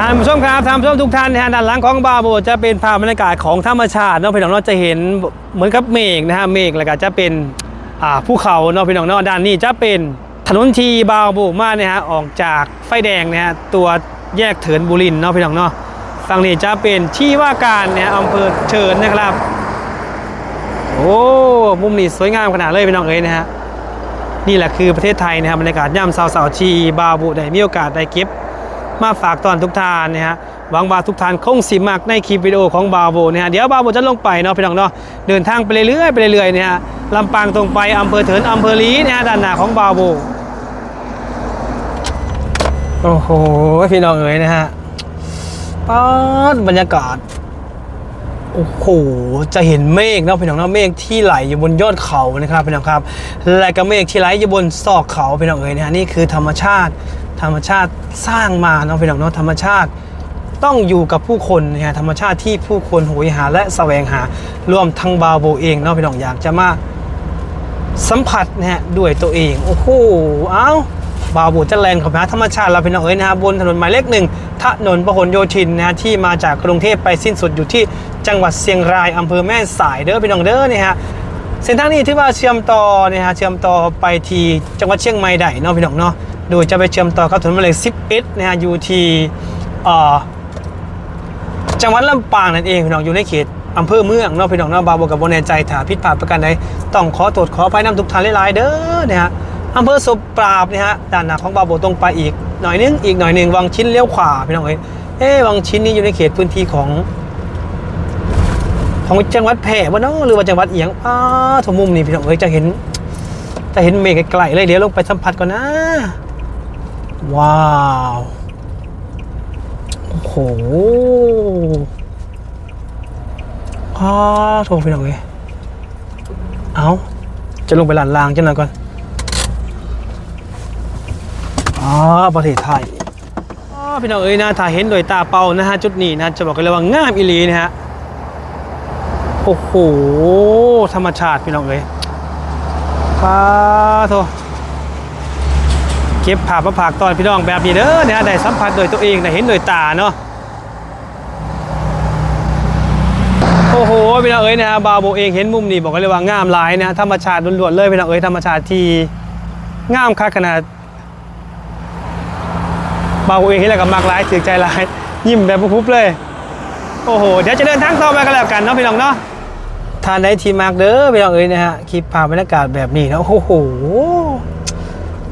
ท่านผู้ชมครับท่านผู้ชมทุกท่านนะฮะด้านหลังของบาโบจะเป็นภาพบรรยากาศของธรรมชาติเนาะพี่น้องเนาะจะเห็นเหมือนกับเมฆนะฮะเมฆแล้วก็จะเป็นอ่าภูเขาเนาะพี่น้องเนาะด้านนี้จะเป็นถนนทีบาโบมาเนี่ยฮะออกจากไฟแดงนะฮะตัวแยกเถินบุรินทร์เนาะพี่น้องเนาะฝั่งนี้จะเป็นที่ว่าการเนี่ยอำเภอเถินนะครับ โอ้มุมนี้สวยงามขนาดเลยพี่น้องเอ้ยนะฮะนี่แหละคือประเทศไทยนะครับบรรยากาศย่ำสาวสาวชีบาบุได้มีโอกาสได้เก็บ มาฝากตอนทุกท่านนะฮะหวังว่าทุกท่านคงสิมักในคลิปวิดีโอของบาโบนะฮะเดี๋ยวบาโบจะลงไปเนาะพี่น้องเนาะเดินทางไปเรื่อยๆไปเรื่อยๆเนี่ยฮะลำปางตรงไปอำเภอเถินอำเภอลีนะฮะด้านหน้าของบาโบโอ้โหพี่น้องเอ๋ยนะฮะป๊าดบรรยากาศโอ้โห จะเห็นเมฆเนาะพี่น้องเนาะเมฆที่ไหลอยู่บนยอดเขานะครับพี่น้องครับ และก็เมฆที่ไหลอยู่บนซอกเขาพี่น้องเอ๋ยนะฮะนี่คือธรรมชาติ ธรรมชาติสร้างมาเนาะพี่น้องเนาะธรรมชาติต้องอยู่กับผู้คนนะฮะธรรมชาติที่ผู้คนโหยหาและแสวงหารวมทั้งบาโบเองเนาะพี่น้องอยากจะมาสัมผัสนะฮะด้วยตัวเอง โอ้โหเอ้าบาโบจะแลนขับหาธรรมชาติเราเป็นน้องเอ๋ยนะฮะบนถนนหมายเลขหนึ่งถนนพหลโยธินนะฮะที่มาจากกรุงเทพไปสิ้นสุดอยู่ที่จังหวัดเชียงรายอำเภอแม่สายเด้อพี่น้องเด้อเนี่ยฮะเส้นทางนี้ที่ว่าเชื่อมต่อเนี่ยฮะเชื่อมต่อไปที่จังหวัดเชียงใหม่ได้เนาะพี่น้องเนาะ โดยจะไปเชื่อมต่อกับถนนหมายเลข11นะฮะอยู่ที่จังหวัดลำปางนั่นเองพี่น้องอยู่ในเขตอำเภอเมืองนาะพี่น้องนาะบาบกับโบแนใจถาพิษพลาประกันใดต้องขอตรวจขอไปน้ำทุกทานหลายๆเด้อเนี่ยฮะอำเภอศพปราบเนี่ยฮะด้านหน้าของบาโบตรงไปอีกหน่อยนึงอีกหน่อยหนึ่งวังชิ้นเลี้ยวขวาพี่น้องเอ้ยเอ๊วังชิ้นนี้อยู่ในเขตพื้นที่ของของจังหวัดแพร่บ่เนาะหรือว่าจังหวัดเอียงอ้าทุกมุมนี่พี่น้องเอ้ยจะเห็นจะเห็นเมฆไกลๆเลยเดี๋ยวลงไปสัมผัสก่อนนะ ว้าว โอ้โหอ้าโทรไปหน่อยเอาจะลงไปหลานลางจังหน่อยก่อนอ๋อประเทศไทยอ๋อพี่น้องเอ้ยนะถ้าเห็นโดยตาเป่านะฮะจุดนี้นะจะบอกกันเลยว่างามอีลีนะฮะโอ้โหธรรมชาติพี่น้องเอ้ยปาโท ก็บภาพมาผากตอนพี่น้องแบบนี้เด้อเนี่ยได้สัมผัสโดยตัวเองได้เห็นโดยตาเนาะโอ้โหพี่น้องเอ้ยนะฮะบาโบเองเห็นมุมนี้บอกกันเลยว่างามหลายนะธรรมชาติล้วนๆเลยพี่น้องเอ้ยธรรมชาติที่งามคักขนาดบาโบเองเห็นแล้วก็มากหลายถือใจหลายยิ้มแบบปุ๊บเลยโอ้โหเดี๋ยวจะเดินทางต่อไปกันแล้วกันเนาะพี่น้องเนาะทานได้ทีมากเด้อพี่น้องเอ้ยนะฮะคลิปภาพบรรยากาศแบบนี้นะโอ้โห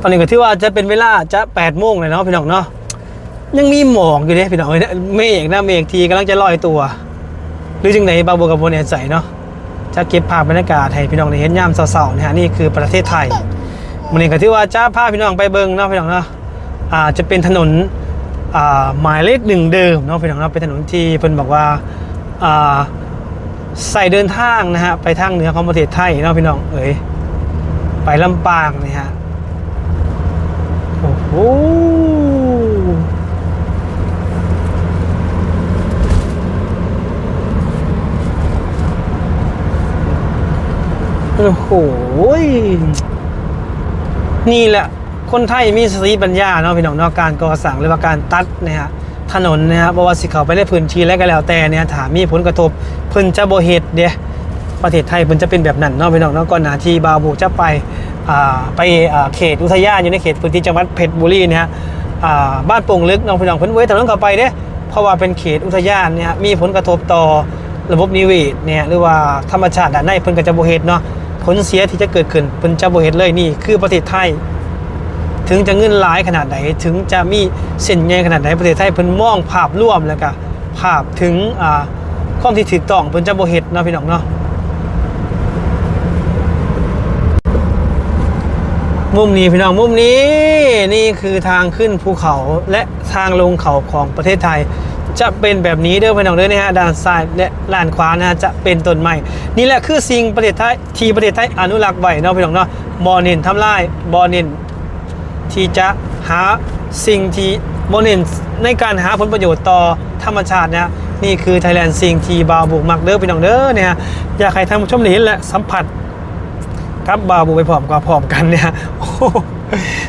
ตอนนี้ก็ที่ว่าจะเป็นเวลาจะ8ปดโมงเลยเนาะพี่น้องเนาะยังมีหมอกอยู่เนี่ยพี่น้องเอ้ยเมฆนะเมฆทีกำลังจะลอยตัว หรือจึงไหนบาโบกับโบเนใส่เนาะจะเก็บภาพบรรยากาศให้พี่น้องได้เห็นยามเสาๆนะฮะนี่คือประเทศไทยมันนี้ก็ที่ว่าจะพาพี่น้องไปเบิ่งเนาะพี่น้องเนาะอ่าจะเป็นถนนอ่าหมายเลขหนึ่งเดิมเนาะพี่น้องเนาะเป็นถนนที่เพิ่นบอกว่าอ่าใส่เดินทางนะฮะไปทางเหนือของประเทศไทยเนาะพี่น้องเอ๋ยไปลำปางนี่ฮะ โอ้โหโอ้โห นี่แหละ คนไทยมีสติปัญญาเนาะพี่น้องเนาะการก่อสร้างหรือว่าการตัดนะฮะถนนนะฮะบ่ว่าสิเขาไปในพื้นที่แล้วก็แล้วแต่เนี่ยถามมีผลกระทบเพิ่นจะบ่เฮ็ดเด้ ประเทศไทยเพิ่นจะเป็นแบบนั้นเนาะพี่น้องเนาะก่อนหน้าที่บาบูจะไปไปเขตอุทยานอยู่ในเขตพื้นที่จังหวัดเพชรบุรีเนี่ยฮะบ้านโป่งลึกน้องพี่น้องเพิ่นเว้ยถนนเข้าไปเด้เพราะว่าเป็นเขตอุทยานเนี่ยมีผลกระทบต่อระบบนิเวศเนี่ยหรือว่าธรรมชาติด้านในเพิ่นก็จะบ่เฮ็ดเนาะผลเสียที่จะเกิดขึ้นเพิ่นจะบ่เฮ็ดเลยนี่คือประเทศไทย ถึงจะเงินหลายขนาดไหน ถึงจะมีเส้นใหญ่ขนาดไหนประเทศไทยเพิ่นมองภาพรวมแล้วก็ภาพถึงอ่าความที่ถูกต้องเพิ่นจะบ่เฮ็ดเนาะพี่น้องเนาะ มุมนี้พี่น้องมุมนี้นี่คือทางขึ้นภูเขาและทางลงเขาของประเทศไทย จะเป็นแบบนี้เด้อพี่น้องเด้อนะฮะด้านซ้ายและด้านขวานะฮะจะเป็นต้นไม้นี่แหละคือสิ่งประเทศไทยที่ประเทศไทยอนุรักษ์ไว้เนาะพี่น้องเนาะบ่เน้นทำลายบ่เน้นที่จะหาสิ่งที่โมเนนในการหาผลประโยชน์ต่อธรรมชาตินี่ยนี่คือไทยแลนด์สิ่งที่บาวบุกมักเด้อพี่น้องเด้อเนี่ยอยากให้ท่านผู้ชมได้เห็นและสัมผัส กับบาวบุไปพร้อมกับพร้อมกันเนี่ย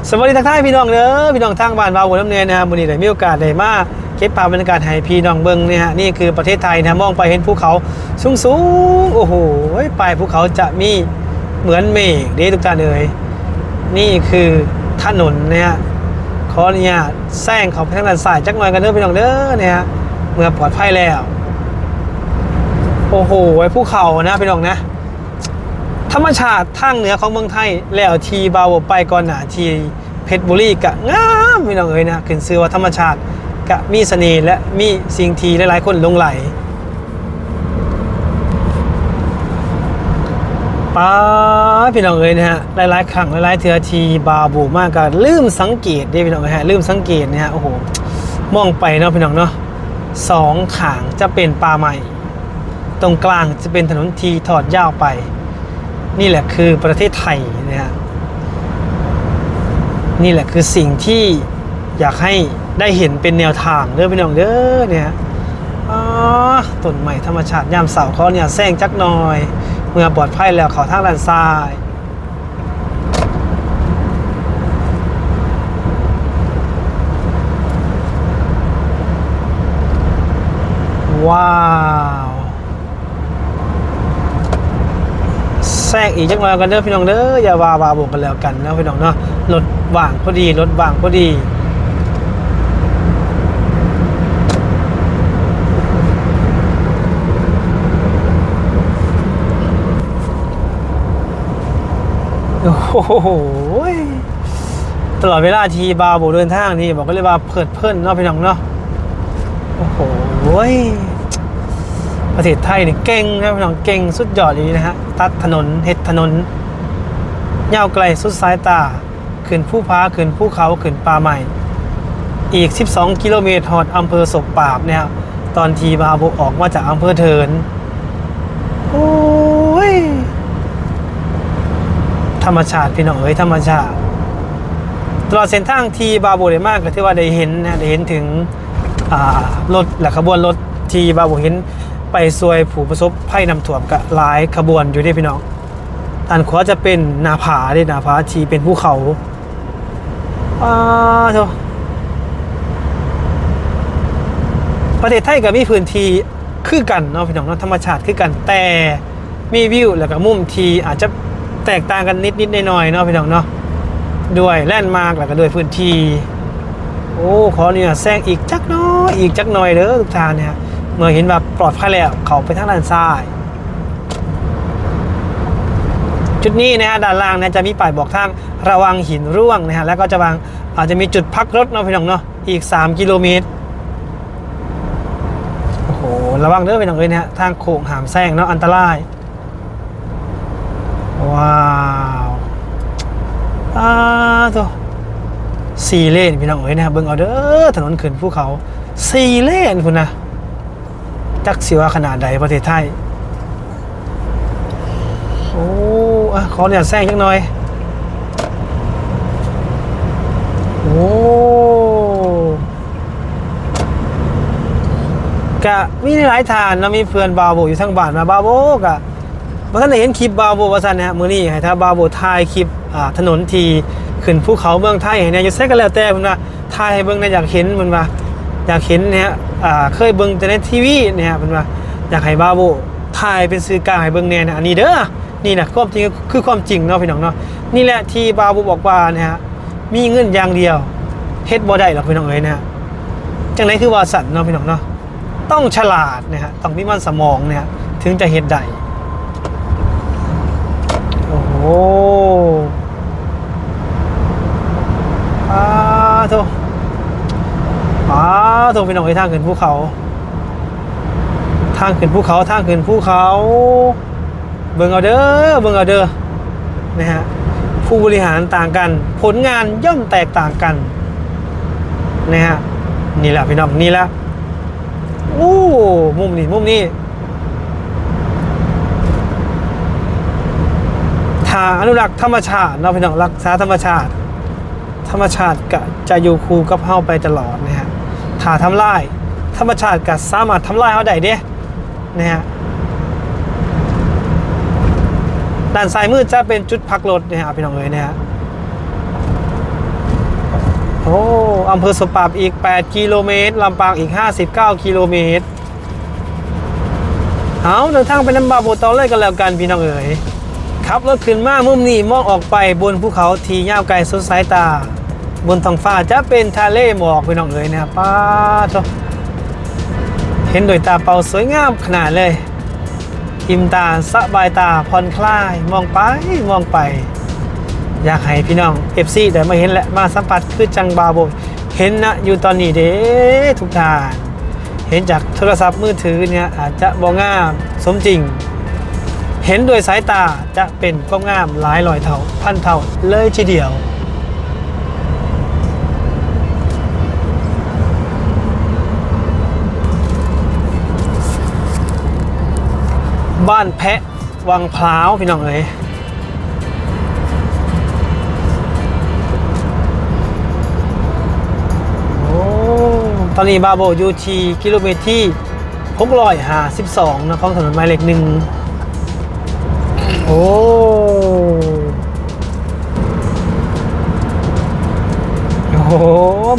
สวัสดีทักทายพี่น้องเด้อพี่น้องทางบ้านบาวบุกน้ำเนียนะฮะวันนี้ได้มีโอกาสได้มาเก็บภาพบรรยากาศให้พี่น้องเบิงเนี่ยฮะนี่คือประเทศไทยนะมองไปเห็นภูเขาสูงสูงโอ้โหปลายภูเขาจะมีเหมือนเมฆเด้ทุกท่านเอ่ยนี่คือถนนนะฮะขออนุญาตแซงเขาไปทางด้านซ้ายจักหน่อยกันเด้อพี่น้องเด้อเนี่ยฮะเมื่อปลอดภัยแล้ว โอ้โหไอ้ภูเขานะพี่น้องนะ รรมชาติทางเหนือของเมืองไทย แล้วทีบาวไปก่อนหนาทีเพชรบุรีกะงามพี่น้องเอ๋ยนะขึ้นชื่อว่าธรรมชาติกะมีเสน่ห์และมีสิ่งที่หลายๆคนหลงไหลป้าพี่น้องเอ๋ยนะฮะหลายๆครั้งหลายๆเทือทีบาบูมากก็ลืมสังเกตด้พี่น้องเอ๋ยฮะลืมสังเกตนะฮะโอ้โหมองไปเนาะพี่น้องเนาะสองขางจะเป็นป่าใหม่ ตรงกลางจะเป็นถนนทีถอดยาวไป นี่แหละคือประเทศไทยนะฮะนี่แหละคือสิ่งที่อยากให้ได้เห็นเป็นแนวทางเด้อพี่น้องเด้อเนี่ยอ๋อต้นใหม่ธรรมชาติยามเสาเขาเนี่ยแซงจักหน่อย เมื่อปลอดภัยแล้วเขาทางด้านซ้ายว้าว แทรกอีกจักหน่อยกันเด้อพี่น้องเด้ออย่าว่าบาบกกันแล้วกันนะพี่น้องเนาะรถว่างพอดีรถว่างพอดีโอ้โหตลอดเวลาทีบาโบเดินทางนี่บอกก็เลยว่าเพิดเพิ่นเนาะพี่น้องเนาะโอ้โห ประเทศไทยนี่เก่งนะพี่น้องเก่งสุดยอดอย่างนี้นะฮะตัดถนนเฮ็ดถนนเยาไกลสุดสายตาขึ้นภูผาขึ้นภูเขาขึ้นป่าใหม่ อีก 12 กิโลเมตรหอดอำเภอศกปราบเนี่ยตอนทีบาโบออกมาจากอำเภอเถินโอ้ยธรรมชาติพี่น้องเอ๋ยธรรมชาติ ตลอดเส้นทางทีบาโบได้มากก็ที่ว่าได้เห็นนะได้เห็นถึงรถและขบวนรถทีบาโบเห็น ไปซวยผู้ประสบภัยนำท่วมกับหลายขบวนอยู่ที่พี่น้องด้านขวาจะเป็นนาผาเด้นาผาที่เป็นภูเขาอ้าวโถประเทศไทยกับมีพื้นที่คือกันเนาะพี่น้องเนาะธรรมชาติคือกันแต่มีวิวแล้วก็มุมที่อาจจะแตกต่างกันนิดนิดหน่อยๆเนาะพี่น้องเนาะด้วยแลนด์มาร์กแล้วก็ด้วยพื้นที่โอ้ขอเนี่ยแซงอีกจักน้อยอีกจักหน่อยเด้อทุกทางเนี่ย เมื่อเห็นแบบปลอดภัยแล้วเขาไปทางด้านซ้าย จุดนี้นะฮะด้านล่างเนะจะมีป้ายบอกทางระวังหินร่วงนะฮะแล้วก็จะวางอาจจะมีจุดพักรถเนาะพี่น้องเนาะอีก 3 กิโลเมตรโอ้โหระวังเด้อพี่น้องเลยนะฮะทางโค้งหามแซงเนาะอันตราย ว้าวอ้าตัวสี่เลนพี่น้องเอ๋ยนะเบิ่งเอาเด้อถนนขึ้นภูเขาสี่เลนคุณนะ จักสิว่าขนาดใดประเทศไทย โอ้อะขอเนี่ยแซงจักหน่อย โอ้กะมีหลายทานเนาะมีเพื่อนบาโบอยู่ทางบ้านมาบาโบกะว่าท่านเห็นคลิปบาโบว่าสันนะฮะมือนี้ให้ถ้าบาโบถ่ายคลิปอ่าถนนทีขึ้นภูเขาเมืองไทยเนี่ยอยู่แซกกันแล้วแต่ผมว่าถ่ายให้เบิ่งนะอยากเห็นมันว่า อยากเห็นเนี่ยเคยเบิ่งแต่ในทีวีเนี่ยมันว่าอยากให้บาโบถ่ายเป็นสื่อกลางให้เบิ่งแน่นะอันนี้เด้อนี่นะความจริงคือความจริงเนาะพี่น้องเนาะนี่แหละที่บาโบบอกว่านะฮะมีเงินอย่างเดียวเฮ็ดบ่ได้หรอกพี่น้องเอ้ยนะฮะจังไหนคือว่าสันเนาะพี่น้องเนาะต้องฉลาดนะฮะต้องมีมันสมองเนี่ยถึงจะเฮ็ดได้โอ้โหอ้าโถ อ้าโถพี่น้องไอ้ทางขึ้นภูเขา ทางขึ้นภูเขาทางขึ้นภูเขา เบิ่งเอาเด้อเบิ่งเอาเด้อนะฮะผู้บริหารต่างกัน ผลงานย่อมแตกต่างกันนะฮะนี่แหละพี่น้องนี่แหละโอ้มุมนี้มุมนี้ถ้าอนุรักษ์ธรรมชาติเราะพี่น้องรักษาธรรมชาติ ธรรมชาติก็จะอยู่คู่กับเฮาไปตลอดนะฮะ ถ้าทำลาย ธรรมชาติก็สามารถทำลายเฮาได้เด้นะฮะด้านซ้ายมือจะเป็นจุดพักรถนะฮะพี่น้องเอ๋ยนะฮะโอ้อำเภอสปราบอีก 8 กิโลเมตรลำปางอีก 59 กิโลเมตรเอาเดินทางไปน้ำบาโบตอเลยกันแล้วกันพี่น้องเอ๋ยขับรถขึ้นมามุมนี้มองออกไปบนภูเขาทียาวไกลสุดสายตา บนท้องฟ้าจะเป็นทะเลหมอกพี่น้องเอ๋ยนะครับป้าดโถ่เห็นโดวยตาเปล่าสวยงามขนาดเลย อิ่มตาสบายตาผ่อนคลายมองไปมองไป อยากให้พี่น้อง FC ได้มาเห็นและมาสัมผัสคือจังบาโบเห็นนะอยู่ตอนนี้เด้ทุกทานเห็นจากโทรศัพท์มือถือเนี่ยอาจจะบองามสมจริง เห็นด้วยสายตาจะเป็นก็งามหลายร้อยเท่าพันเท่าเลยทีเดียว บ้านแพะวังพร้าวพี่น้องเอ๋ยโอ้ตอนนี้บาโบยูทีกิโลเมตรที่652นะของถนนหมายเลขหนึ่งโอ้โอ้โห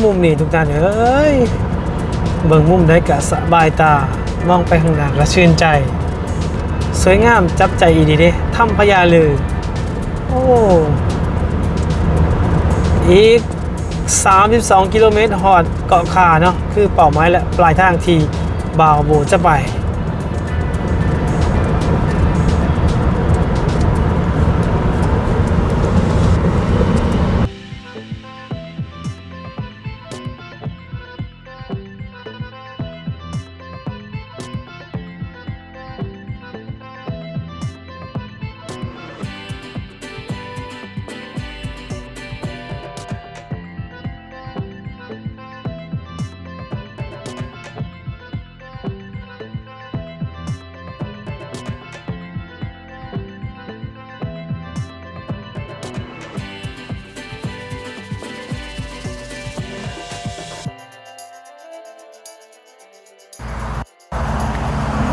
มุมนี้ทุกท่านเอ้ย เบิ่งมุมได้กะสบายตามองไปข้างหน้าก็ชื่นใจ วยงามจับใจอีดีเด้ถ้ำพญาเลือโอ้อีก 32 กิโลเมตรหอดเกาะคาเนาะคือเป่าไม้และปลายทางที่บาวโบจะไป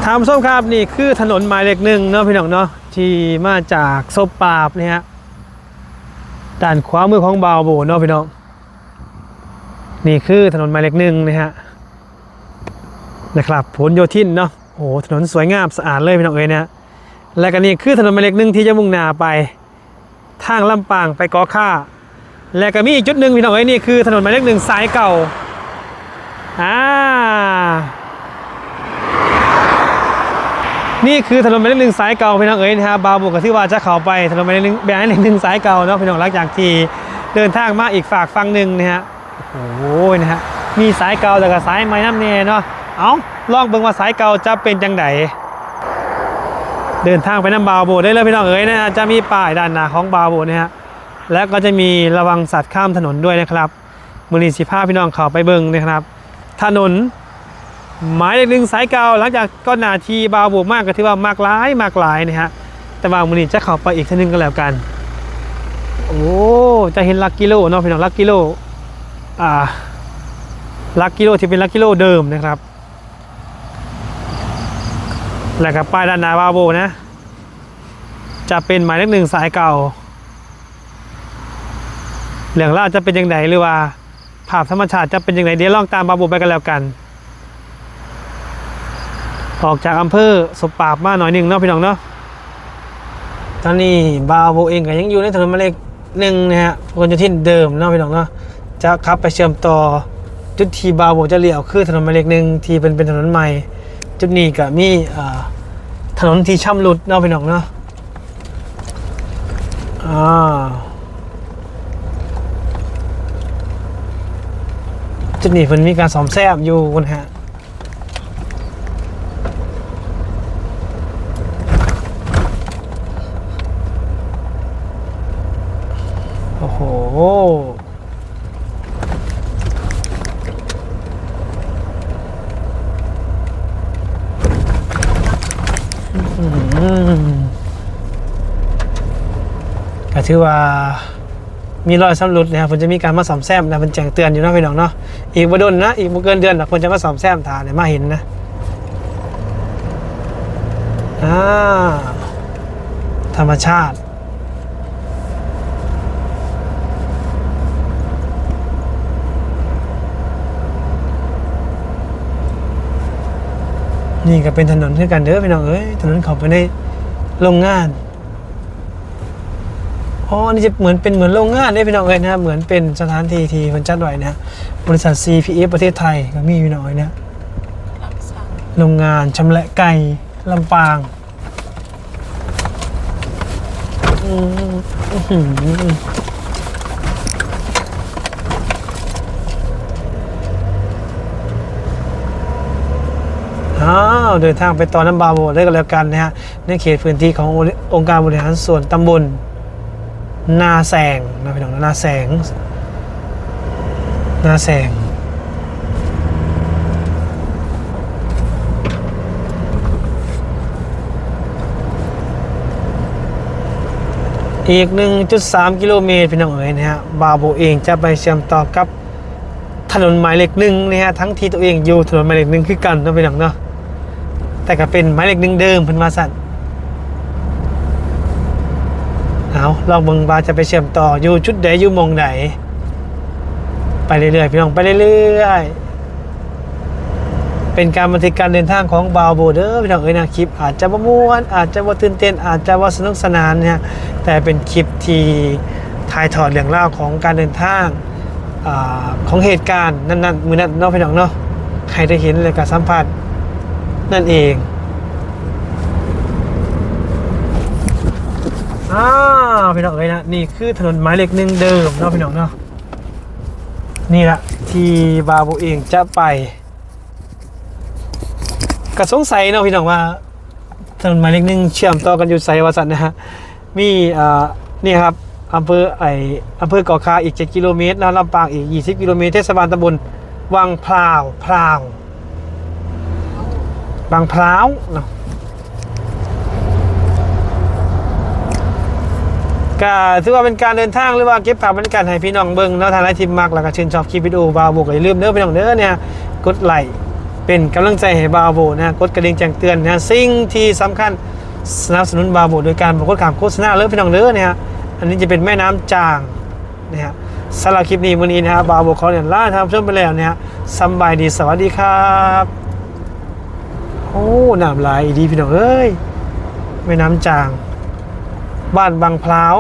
ทามส้มครับนี่คือถนนหมายเลขหนึ่งเนาะพี่น้องเนาะที่มาจากศพปราบเนี่ยฮะด้านขวามือของบาวโบเนาะพี่น้องนี่คือถนนหมายเลขหนึ่งนะฮะนะครับผลโยธินเนาะโอ้โหถนนสวยงามสะอาดเลยพี่น้องเอ้ยเนี่ยและก็นี่คือถนนหมายเลขหนึ่งที่จะมุ่งหน้าไปทางลำปางไปกอค่า และก็มีอีกจุดหนึ่งพี่น้องเอ้ยนี่คือถนนหมายเลขหนึ่งสายเก่าอ่า นี่คือถนนหมายเลขหนึ่งสายเก่าพี่น้องเอ๋ยนะฮะบาวบุกกับที่ว่าจะเข้าไปถนนหมายเลขหนึ่งหมายเลขหนึ่งสายเก่าเนาะพี่น้องหลังจากที่เดินทางมาอีกฝากฝั่งหนึ่งนะฮะโอ้โหนะฮะมีสายเก่าแต่กับสายใหม่น้ำเน่เนาะเอาลองเบิ่งว่าสายเก่าจะเป็นจังไดเดินทางไปน้ำบาวโบได้เลยพี่น้องเอ๋ยนะฮะจะมีป้ายด้านหน้าของบาวโบนะฮะแล้วก็จะมีระวังสัตว์ข้ามถนนด้วยนะครับมือนีสิพาพี่น้องเข้าไปเบิ่งนะครับ ถนน หมายเลขหนึ่งสายเก่าหลังจากก็นาทีบาวบวกมากก็ถือว่ามากหลายมากหลายนะฮะแต่ว่ามือนี้จะเข้าไปอีกทีนึงก็แล้วกัน โอ้จะเห็นลักกิโลเนาะพี่น้องลักกิโลอ่าลักกิโลที่เป็นลักกิโลเดิมนะครับแล้วก็ป้ายด้านหน้าบาโบนะ จะเป็นหมายเลขหนึ่งสายเก่าเรื่องราจะเป็นยังไงหรือว่าภาพธรรมชาติจะเป็นยังไงเดี๋ยวลองตามบาโบไปกันแล้วกัน ออกจากอำเภอสบปราบมาหน่อยหนึ่งเนาะพี่น้องเนาะตอนนี้บาวโบเองก็ยังอยู่ในถนนหมายเลขหนึ่งนะฮะคนจะที่เดิมเนาะพี่น้องเนาะจะขับไปเชื่อมต่อจุดที่บาวโบจะเลี้ยวคือถนนหมายเลขหนึ่งที่เป็นเป็นถนนใหม่ จุดนี้ก็มีอ่าถนนที่ช่ำรุดเนาะพี่น้องเนาะอ่าจุดนี้เพิ่นมีการซ่อมแซมอยู่คนฮะ อ้โห ก็ถือว่ามีรอยสำรุดนะครับผมจะมีการมาซ่อมแซมนะเป็นแจ้งเตือนอยู่นะพี่น้องเนาะอีกบ่ดนนะอีกบ่เกินเดือนนะผมจะมาซ่อมแซมถาเนี่ยมาเห็นนะอ่าธรรมชาติ นี่ก็เป็นถนนคือกันเด้อพี่น้องเอ้ยถนนเขาไปในโรงงานอ๋อนี่จะเหมือนเป็นเหมือนโรงงานเด้พี่น้องเอ้ยนะเหมือนเป็นสถานที่ที่คนจัดไว้นะบริษัท CPF ประเทศไทยก็มีพี่น้องเอ้ยนะโรงงานชำแหละไก่ลำปางอืมอื้อหืออ้าวเดินทางไปตอนน้ำบาโบได้กันแล้วกันนะฮะในเขตพื้นที่ขององค์การบริหารส่วนตำบลนาแสงนะพี่น้องนาแสงนาแสงอีก 1.3 กิโลเมตรพี่น้องเอ๋ยนะฮะบาโบเองจะไปเชื่อมต่อกับถนนหมายเลขหนึ่งนะฮะทั้งที่ตัวเองอยู่ถนนหมายเลขหนึ่งคือกันนะพี่น้องเนาะ แต่ก็เป็นหมายเลขหนึ่งเดิมเพิ่นมาสั่นเอาลองเบิ่งว่าจะไปเชื่อมต่ออยู่จุดใดอยู่มองไหนไปเรื่อยๆพี่น้องไปเรื่อยๆเป็นการบันทึกการเดินทางของบาวโบเดอร์พี่น้องเอ้ยนะคลิป อาจจะประมวลอาจจะว่าตื่นเต้น อาจจะว่าสนุกสนานเนี่ยแต่เป็นคลิปที่ถ่ายทอดเรื่องราวของการเดินทางอาของเหตุการณ์นั้นๆมือนั้นเนาะพี่น้องเนาะใครได้เห็นเลยการสัมผัส นั่นเองอ้าวพี่น้องเอ้ยนะนี่คือถนนหมายเลขหนึ่งเดิมเนาะพี่น้องเนาะนี่แหละที่บาวโบเองจะไปก็สงสัยเนาะพี่น้องว่าถนนหมายเลขหนึ่งเชื่อมต่อกันอยู่ไซวาสันนะฮะมีอ่านี่ครับอำเภอไออำเภอเกาะคาอีก 7 กิโลเมตรแล้วลำปางอีก 20 กิโลเมตรเทศบาลตำบลวังพราวพราว บางพร้าวเนาะก็ถือว่าเป็นการเดินทางหรือว่าเก็บภาพบรรยากาศให้พี่น้องเบิ่งแล้วทางไลฟ์ทีมมักแล้วก็ชื่นชอบคลิปวิดีโอบาวโบุกอย่าลืมเด้อพี่น้องเด้อเนี่ยกดไลค์เป็นกำลังใจให้บาวโบนะกดกระดิ่งแจ้งเตือนนะสิ่งที่สำคัญสนับสนุนบาวโบโดยการประกดข่าวโฆษณาเลิศพี่น้องเลิศเนี่ยอันนี้จะเป็นแม่น้ำจางนะฮะสำหรับคลิปนี้วันนี้นะฮะบาโบเขาเนี่ยล่าทำชมไปแล้วเนี่ยสบายดีสวัสดีครับ โอ้น้ำลายดีพี่น้องเอ้ยแม่น้ำจาง บ้านบางพร้าว